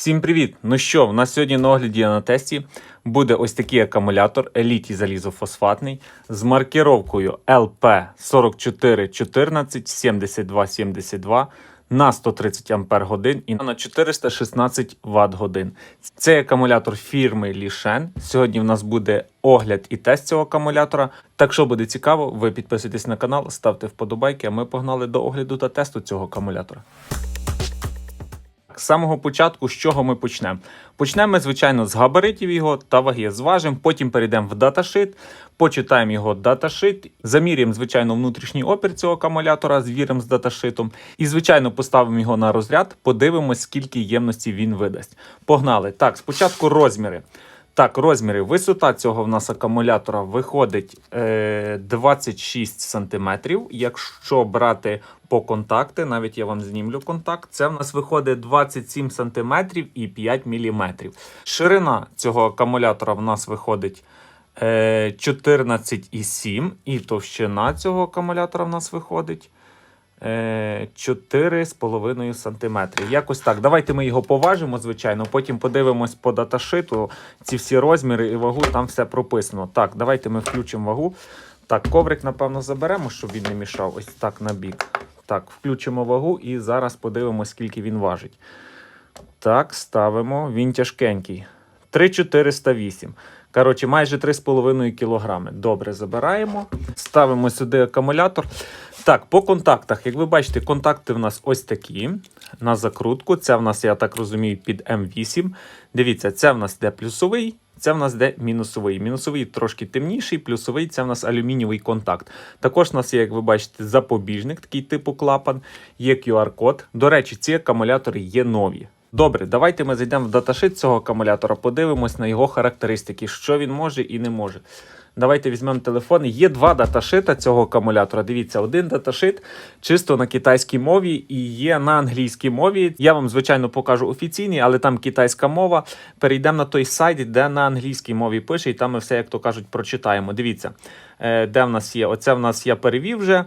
Всім привіт! Ну що, в нас сьогодні на огляді на тесті буде ось такий акумулятор Elite залізофосфатний з маркировкою LP44147272 на 130 Ампер і на 416 Вт годин. Цей акумулятор фірми Lishen. Сьогодні в нас буде огляд і тест цього акумулятора. Так що буде цікаво, ви підписуйтесь на канал, ставте вподобайки, а ми погнали до огляду та тесту цього акумулятора. З самого початку, з чого ми почнемо? Почнемо ми, звичайно, з габаритів його та ваги. Зважимо, потім перейдемо в даташит, почитаємо його даташит, заміряємо, звичайно, внутрішній опір цього акумулятора, звіримо з даташитом. І, звичайно, поставимо його на розряд, подивимось, скільки ємності він видасть. Погнали. Так, спочатку розміри. Так, розміри. Висота цього в нас акумулятора виходить е, 26 см. Якщо брати по контакти, навіть я вам знімлю контакт, це в нас виходить 27 см і 5 мм. Ширина цього акумулятора в нас виходить е, 14,7 і товщина цього акумулятора в нас виходить. Е, 4,5 см. Якось так. Давайте ми його поважимо, звичайно. Потім подивимось по даташиту ці всі розміри і вагу, там все прописано. Так, давайте ми включимо вагу. Так, коврик, напевно, заберемо, щоб він не мішав. Ось так на бік. Так, включимо вагу і зараз подивимось, скільки він важить. Так, ставимо. Він тяжкенький. 3,408. Коротше, майже 3,5 кг. Добре, забираємо. Ставимо сюди акумулятор. Так, по контактах. Як ви бачите, контакти в нас ось такі. На закрутку. Це в нас, я так розумію, під М8. Дивіться, це в нас йде плюсовий. Це в нас де мінусовий. Мінусовий трошки темніший, плюсовий це в нас алюмінієвий контакт. Також у нас є, як ви бачите, запобіжник, такий типу клапан, є QR-код. До речі, ці акумулятори є нові. Добре, давайте ми зайдемо в даташит цього акумулятора, подивимось на його характеристики, що він може і не може. Давайте візьмемо телефон. Є два даташита цього акумулятора. Дивіться, один даташит чисто на китайській мові і є на англійській мові. Я вам, звичайно, покажу офіційний, але там китайська мова. Перейдемо на той сайт, де на англійській мові пише, і там ми все, як то кажуть, прочитаємо. Дивіться, е, де в нас є. Оце в нас я перевів вже.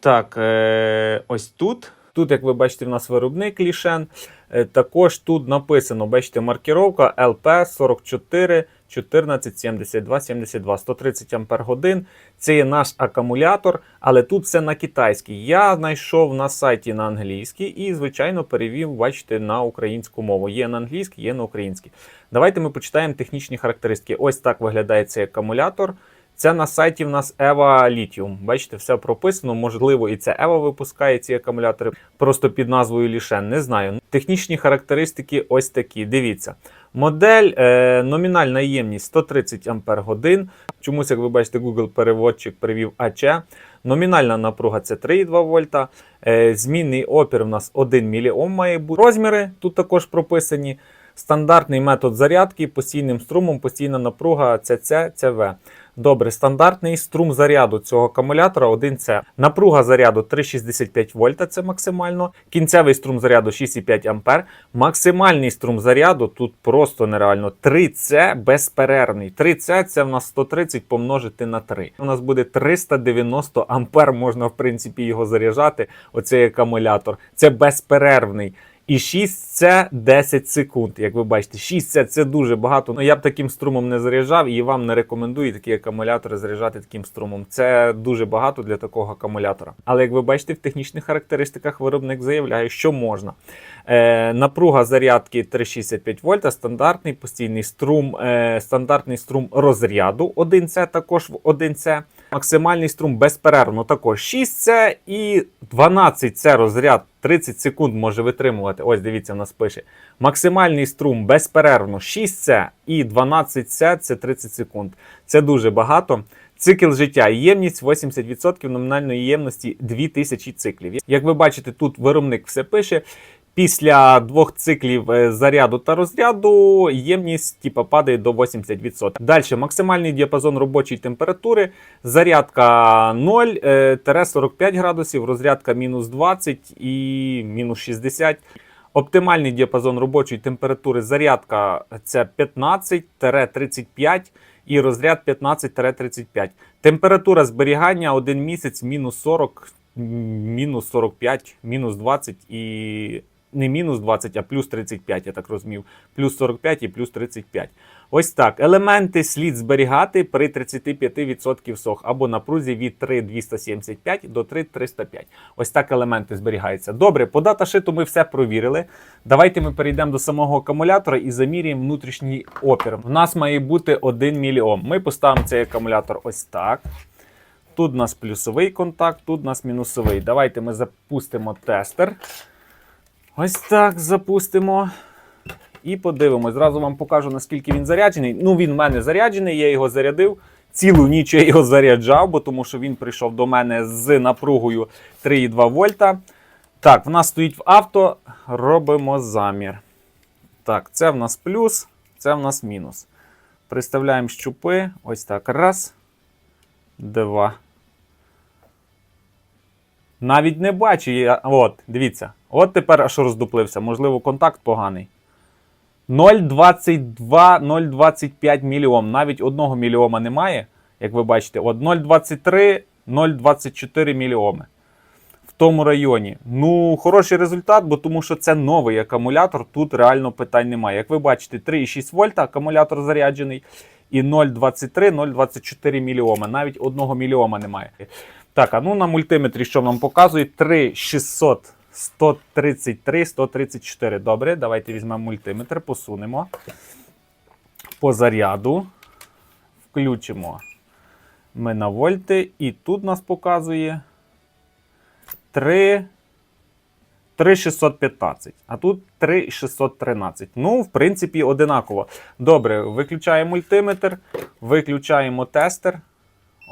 Так, е, ось тут. Тут, як ви бачите, в нас виробник лішен. Е, Також тут написано, бачите, маркіровка LP 44 14 72 72 130 Ампер годин. Це є наш акумулятор, але тут все на китайській. Я знайшов на сайті на англійській і, звичайно, перевів, бачите, на українську мову. Є на англійській, є на українській. Давайте ми почитаємо технічні характеристики. Ось так виглядає цей акумулятор. Це на сайті в нас Eva Lithium. Бачите, все прописано. Можливо, і це Eva випускає ці акумулятори просто під назвою Лішен. Не знаю. Технічні характеристики ось такі. Дивіться. Модель е, номінальна ємність 130 Ампер годин. Чомусь, як ви бачите, Google переводчик привів АЧ. Номінальна напруга це 3,2 вольта. Е, змінний опір у нас 1 мОм має бути. Розміри тут також прописані. Стандартний метод зарядки постійним струмом, постійна напруга ЦЦ, ЦВ. Добре, стандартний струм заряду цього акумулятора 1С. Напруга заряду 3,65 вольта, це максимально. Кінцевий струм заряду 6,5 ампер. Максимальний струм заряду тут просто нереально. 3С безперервний. 3С це в нас 130 помножити на 3. У нас буде 390 ампер, можна в принципі його заряджати. Оцей акумулятор. Це безперервний. І 6 це 10 секунд. Як ви бачите, 6 це, це дуже багато. Ну я б таким струмом не заряджав і вам не рекомендую такі акумулятори заряджати таким струмом. Це дуже багато для такого акумулятора. Але як ви бачите, в технічних характеристиках виробник заявляє, що можна. Е, напруга зарядки 3,65 вольта, стандартний постійний струм, е, стандартний струм розряду 1С, також в 1С. Максимальний струм безперервно також 6С і 12С розряд 30 секунд може витримувати. Ось дивіться, в нас пише. Максимальний струм безперервно 6С і 12С це 30 секунд. Це дуже багато. Цикл життя ємність 80% номінальної ємності 2000 циклів. Як ви бачите, тут виробник все пише. Після двох циклів е, заряду та розряду ємність типа падає до 80%. Далі максимальний діапазон робочої температури. Зарядка 0-45 градусів, розрядка мінус 20 і мінус 60. Оптимальний діапазон робочої температури зарядка це 15-35 і розряд 15-35. Температура зберігання 1 місяць мінус 40, мінус 45, мінус 20 і не мінус 20, а плюс 35, я так розумів. Плюс 45 і плюс 35. Ось так. Елементи слід зберігати при 35% сох або напрузі від 3,275 до 3,305. Ось так елементи зберігаються. Добре, по даташиту ми все провірили. Давайте ми перейдемо до самого акумулятора і заміряємо внутрішній опір. У нас має бути 1 мільйом. Ми поставимо цей акумулятор ось так. Тут у нас плюсовий контакт, тут у нас мінусовий. Давайте ми запустимо тестер. Ось так запустимо. І подивимось. Зразу вам покажу, наскільки він заряджений. Ну, він в мене заряджений, я його зарядив. Цілу ніч я його заряджав, бо тому що він прийшов до мене з напругою 3,2 вольта. Так, в нас стоїть в авто. Робимо замір. Так, це в нас плюс, це в нас мінус. Приставляємо щупи. Ось так. Раз. Два. Навіть не бачу. Я... От, дивіться. От тепер аж роздуплився. Можливо, контакт поганий. 0,22, 0,25 мільйом. Навіть 1 мільйома немає, як ви бачите. От 0,23, 0,24 мільйоми. В тому районі. Ну, хороший результат, бо тому що це новий акумулятор. Тут реально питань немає. Як ви бачите, 3,6 вольта акумулятор заряджений. І 0,23, 0,24 мільйома. Навіть 1 мільйома немає. Так, а ну на мультиметрі, що нам показує? 3,600. 133, 134. Добре, давайте візьмемо мультиметр, посунемо по заряду. Включимо ми на вольти. І тут нас показує 3. 3615, а тут 3613. Ну, в принципі, одинаково. Добре, виключаємо мультиметр, виключаємо тестер.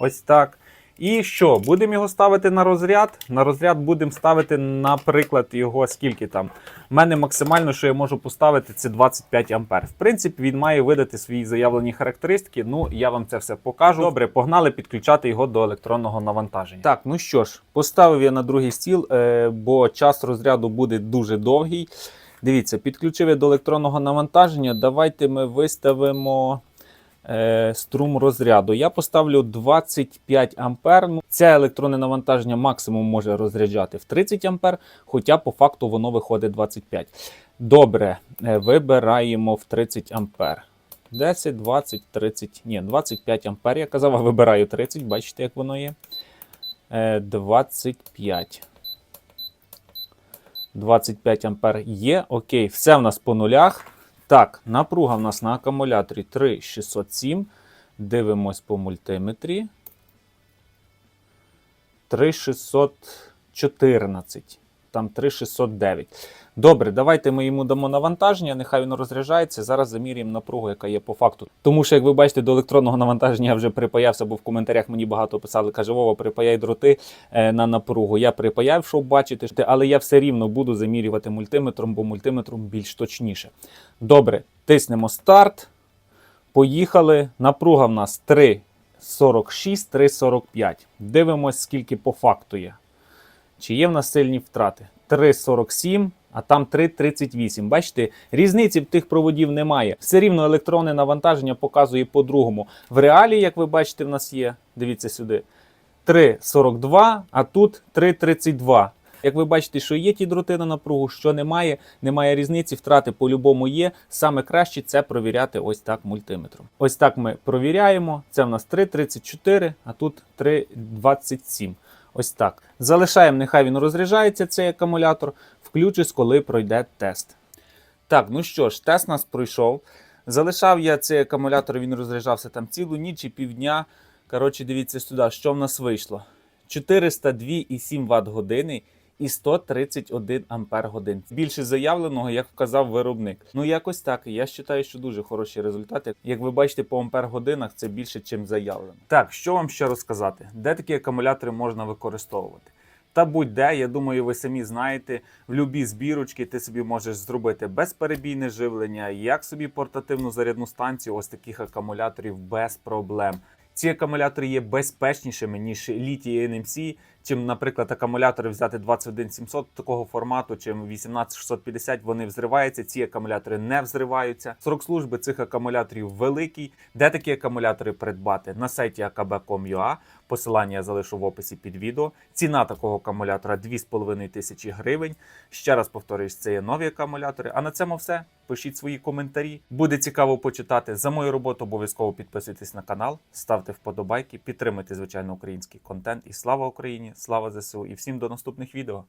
Ось так. І що? Будемо його ставити на розряд. На розряд будемо ставити, наприклад, його скільки там. У мене максимально, що я можу поставити, це 25 ампер. В принципі, він має видати свої заявлені характеристики. Ну, я вам це все покажу. Добре, погнали підключати його до електронного навантаження. Так, ну що ж, поставив я на другий стіл, е, бо час розряду буде дуже довгий. Дивіться, підключив я до електронного навантаження. Давайте ми виставимо струм розряду. Я поставлю 25 ампер. Ну, Це електронне навантаження максимум може розряджати в 30 ампер, хоча по факту воно виходить 25. Добре, е, вибираємо в 30 ампер. 10, 20, 30, ні, 25 ампер. Я казав, а вибираю 30, бачите, як воно є. Е, 25. 25 ампер є. Окей, все в нас по нулях. Так, напруга в нас на акумуляторі 3607. Дивимось по мультиметрі. 3614. Там 3609. Добре, давайте ми йому дамо навантаження, нехай він розряджається. Зараз замірюємо напругу, яка є по факту. Тому що, як ви бачите, до електронного навантаження я вже припаявся, бо в коментарях мені багато писали, каже, Вова, припаяй дроти е, на напругу. Я припаяв, щоб бачити, але я все рівно буду замірювати мультиметром, бо мультиметром більш точніше. Добре, тиснемо старт. Поїхали. Напруга в нас 3,46, 3,45. Дивимось, скільки по факту є. Чи є в нас сильні втрати? 3,47, а там 3,38. Бачите, різниці в тих проводів немає. Все рівно електронне навантаження показує по-другому. В реалі, як ви бачите, в нас є, дивіться сюди, 3,42, а тут 3,32. Як ви бачите, що є ті дроти на напругу, що немає, немає різниці, втрати по-любому є. Саме краще це провіряти ось так мультиметром. Ось так ми провіряємо. Це в нас 3,34, а тут 3,27. Ось так. Залишаємо, нехай він розряджається, цей акумулятор. Включусь, коли пройде тест. Так, ну що ж, тест нас пройшов. Залишав я цей акумулятор, він розряджався там цілу ніч і півдня. Коротше, дивіться сюди, що в нас вийшло. 402,7 Вт години і 131 ампер годин. Більше заявленого, як вказав виробник. Ну якось так. Я вважаю, що дуже хороші результати. Як ви бачите, по ампер годинах це більше, ніж заявлено. Так, що вам ще розказати? Де такі акумулятори можна використовувати? Та будь-де, я думаю, ви самі знаєте, в любі збірочки ти собі можеш зробити безперебійне живлення, як собі портативну зарядну станцію, ось таких акумуляторів без проблем. Ці акумулятори є безпечнішими, ніж літій NMC, чим, наприклад, акумулятори взяти 21700 такого формату, чим 18650, вони взриваються. Ці акумулятори не взриваються. Срок служби цих акумуляторів великий. Де такі акумулятори придбати? На сайті akb.com.ua. Посилання я залишу в описі під відео. Ціна такого акумулятора 2,5 тисячі гривень. Ще раз повторюсь, це є нові акумулятори. А на цьому все. Пишіть свої коментарі. Буде цікаво почитати. За мою роботу обов'язково підписуйтесь на канал, ставте вподобайки, підтримуйте звичайно український контент. І слава Слава ЗСУ! І всім до наступних відео.